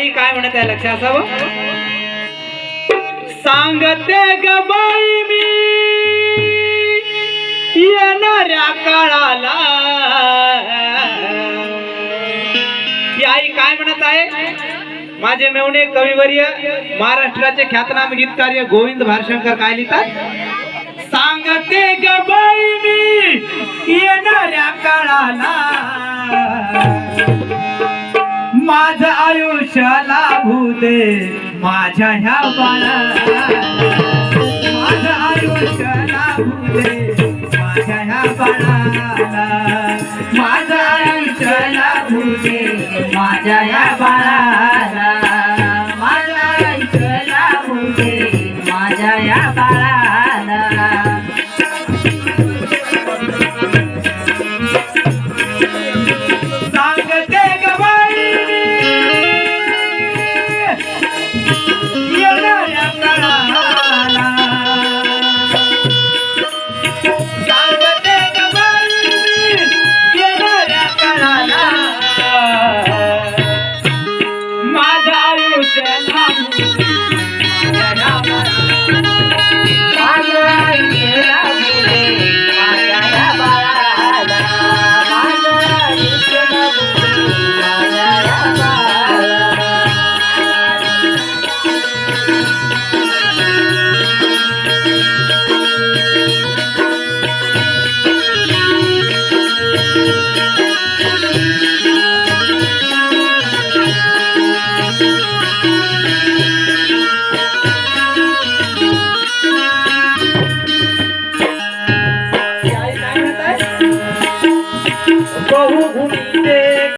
आई काय म्हणत आहे? लक्ष असावं? सांगते ग बाई मी येणाऱ्या काळाला. ही आई काय म्हणत आहे? माझे मेवणे कविवर्य महाराष्ट्राचे ख्यातनाम गीतकार गोविंद भारशंकर काय लिहितात? सांगते ग बाई मी येणाऱ्या काळाला. माझ आयुष्य लाभू दे. माझ्या ह्या बाळा माझ आयुष्य लाभू दे. माझ्या ह्या बाळाला. বহু ভূমিতে